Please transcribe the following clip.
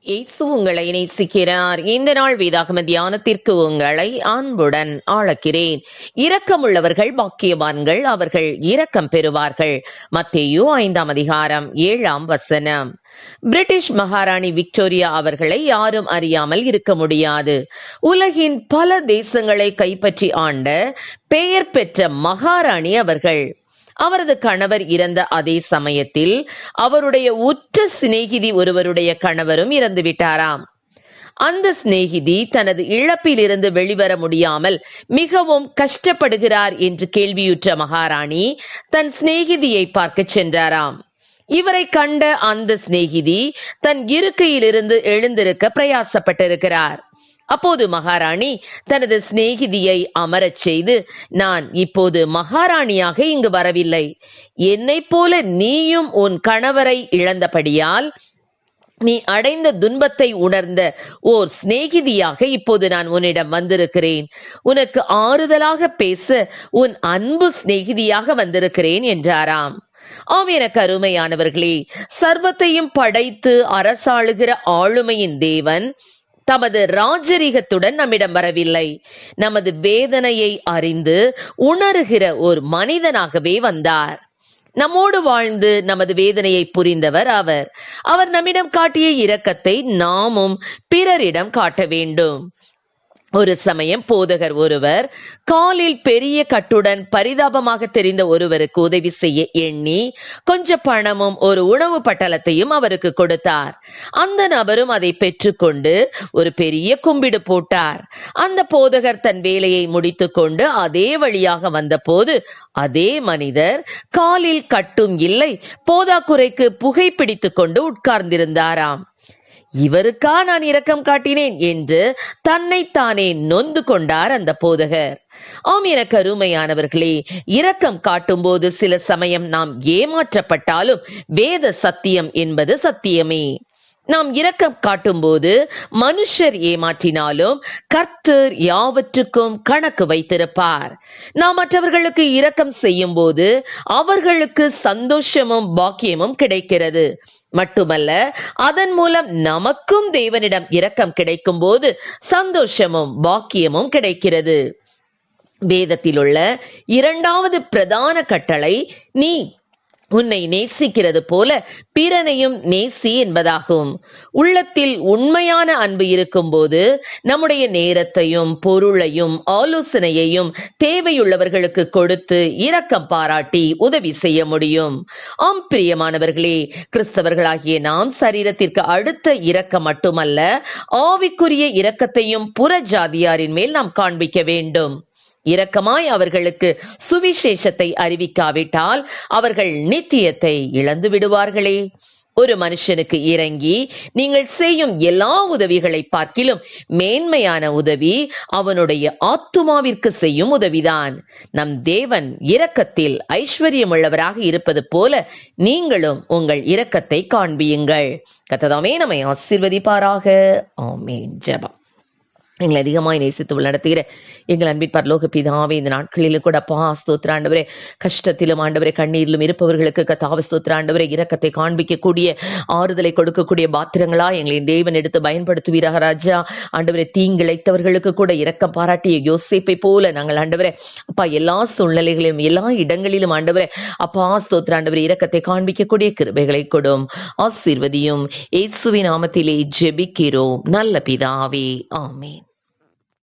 இயேசு உங்களை நேசிக்கிறார். இந்த நாள் வேதாகம தியானத்திற்கு உங்களை அன்புடன் ஆளக்கிறேன். இரக்கமுள்ளவர்கள் பாக்கியவான்கள் அவர்கள் இரக்கம் பெறுவார்கள். மத்தேயு ஐந்தாம் அதிகாரம் ஏழாம் வசனம். பிரிட்டிஷ் மகாராணி விக்டோரியா அவர்களை யாரும் அறியாமல் இருக்க முடியாது. உலகின் பல தேசங்களை கைப்பற்றி ஆண்ட பெயர் பெற்ற மகாராணி அவர்கள். அவரது கணவர் இறந்த அதே சமயத்தில் அவருடைய உற்ற சிநேகிதி ஒருவருடைய கணவரும் இறந்து விட்டாராம். அந்த சிநேகிதி தனது இழப்பிலிருந்து வெளிவர முடியாமல் மிகவும் கஷ்டப்படுகிறார் என்று கேள்வியுற்ற மகாராணி தன் சிநேகிதியை பார்க்க சென்றாராம். இவரை கண்ட அந்த சிநேகிதி தன் இருக்கையிலிருந்து எழுந்திருக்க பிரயாசப்பட்டிருக்கிறார். அப்போது மகாராணி தனது சிநேகிதியை அமரச் செய்து நான் இப்போது மகாராணியாக இங்கு வரவில்லை. என்னைப் போல நீயும் உன் கணவரை இழந்தபடியால் நீ அடைந்த துன்பத்தை உணர்ந்த ஓர் சிநேகிதியாக இப்போது நான் உன்னிடம் வந்திருக்கிறேன். உனக்கு ஆறுதலாக பேச உன் அன்பு சிநேகிதியாக வந்திருக்கிறேன் என்றாராம். ஆம் எனக்கு அருமையானவர்களே சர்வத்தையும் படைத்து அரசாளுகிற ஆளுமையின் தேவன் தமது ராஜரிகத்துடன் நம்மிடம் வரவில்லை. நமது வேதனையை அறிந்து உணருகிற ஒரு மனிதனாகவே வந்தார். நம்மோடு வாழ்ந்து நமது வேதனையை புரிந்தவர் அவர். அவர் நம்மிடம் காட்டிய இரக்கத்தை நாமும் பிறரிடம் காட்ட வேண்டும். ஒரு சமயம் போதகர் ஒருவர் காலில் பெரிய கட்டுடன் பரிதாபமாக தெரிந்த ஒருவருக்கு உதவி செய்ய எண்ணி கொஞ்ச பணமும் ஒரு உணவு பட்டலத்தையும் அவருக்கு கொடுத்தார். அந்த நபரும் அதை பெற்றுக்கொண்டு ஒரு பெரிய கும்பிடு போட்டார். அந்த போதகர் தன் வேலையை முடித்துக்கொண்டு அதே வழியாக வந்தபோது அதே மனிதர் காலில் கட்டும் இல்லை போதாக்குறைக்கு புகைப்பிடித்துக் கொண்டு உட்கார்ந்திருந்தாராம். இவருக்கா நான் இரக்கம் காட்டினேன் என்று தன்னைத்தானே நொந்து கொண்டார் அந்த போதகர். ஆம் எனக்கு அருமையானவர்களே இரக்கம் காட்டும்போது சில சமயம் நாம் ஏமாற்றப்பட்டாலும் வேத சத்தியம் என்பது சத்தியமே. நாம் இரக்கம் காட்டும்போது மனுஷர் ஏமாற்றினாலும் கர்த்தர் யாவற்றுக்கும் கணக்கு வைத்திருப்பார். நாம் மற்றவர்களுக்கு இரக்கம் செய்யும் போது அவர்களுக்கு சந்தோஷமும் பாக்கியமும் கிடைக்கிறது. மட்டுமல்ல அதன் மூலம் நமக்கும் தேவனிடம் இரக்கம் கிடைக்கும் போது சந்தோஷமும் பாக்கியமும் கிடைக்கிறது. வேதத்தில் உள்ள இரண்டாவது பிரதான கட்டளை நீ உன்னை நேசிக்கிறது போல பிறனையும் நேசி என்பதாகும். உள்ளத்தில் உண்மையான அன்பு இருக்கும்போது நம்முடைய நேரத்தையும் பொருளையும் ஆலோசனையையும் தேவையுள்ளவர்களுக்கு கொடுத்து இரக்கம் பாராட்டி உதவி செய்ய முடியும். ஆம் பிரியமானவர்களே கிறிஸ்தவர்களாகிய நாம் சரீரத்திற்கு அடுத்த இரக்கம் மட்டுமல்ல ஆவிக்குரிய இரக்கத்தையும் புற ஜாதியாரின் மேல் நாம் காண்பிக்க வேண்டும். இரக்கமாய் அவர்களுக்கு சுவிசேஷத்தை அறிவிக்காவிட்டால் அவர்கள் நித்தியத்தை இழந்து விடுவார்களே. ஒரு மனுஷனுக்கு இறங்கி நீங்கள் செய்யும் எல்லா உதவிகளை பார்க்கிலும் மேன்மையான உதவி அவனுடைய ஆத்துமாவிற்கு செய்யும் உதவிதான். நம் தேவன் இரக்கத்தில் ஐஸ்வர்யமுள்ளவராக இருப்பது போல நீங்களும் உங்கள் இரக்கத்தை காண்பியுங்கள். கத்ததாமே நம்மை ஆசிர்வதிப்பாராக. ஆமேன். ஜெபம். எங்களை அதிகமாக நேசித்து நடத்துகிற எங்கள் அன்பின் பரலோக பிதாவே இந்த நாட்களிலும் கூட அப்பா ஸ்தோத்திர ஆண்டவரே கஷ்டத்திலும் ஆண்டவரே கண்ணீரிலும் இருப்பவர்களுக்கு கத்தாவ ஸ்தோத்திர ஆண்டவரே இரக்கத்தை காண்பிக்கக்கூடிய ஆறுதலை கொடுக்கக்கூடிய பாத்திரங்களா எங்களை தேவன் எடுத்து பயன்படுத்துவீராக ராஜா. ஆண்டவரே தீங்கிழைத்தவர்களுக்கு கூட இரக்கம் பாராட்டிய யோசிப்பை போல நாங்கள் ஆண்டவரே அப்பா எல்லா சூழ்நிலைகளிலும் எல்லா இடங்களிலும் ஆண்டவரே அப்பா ஸ்தோத்திர ஆண்டவரே இரக்கத்தை காண்பிக்கக்கூடிய கிருபைகளை கொடும். ஆசீர்வதியும். இயேசுவின் நாமத்திலே ஜெபிக்கிறோம். நல்ல பிதாவே ஆமே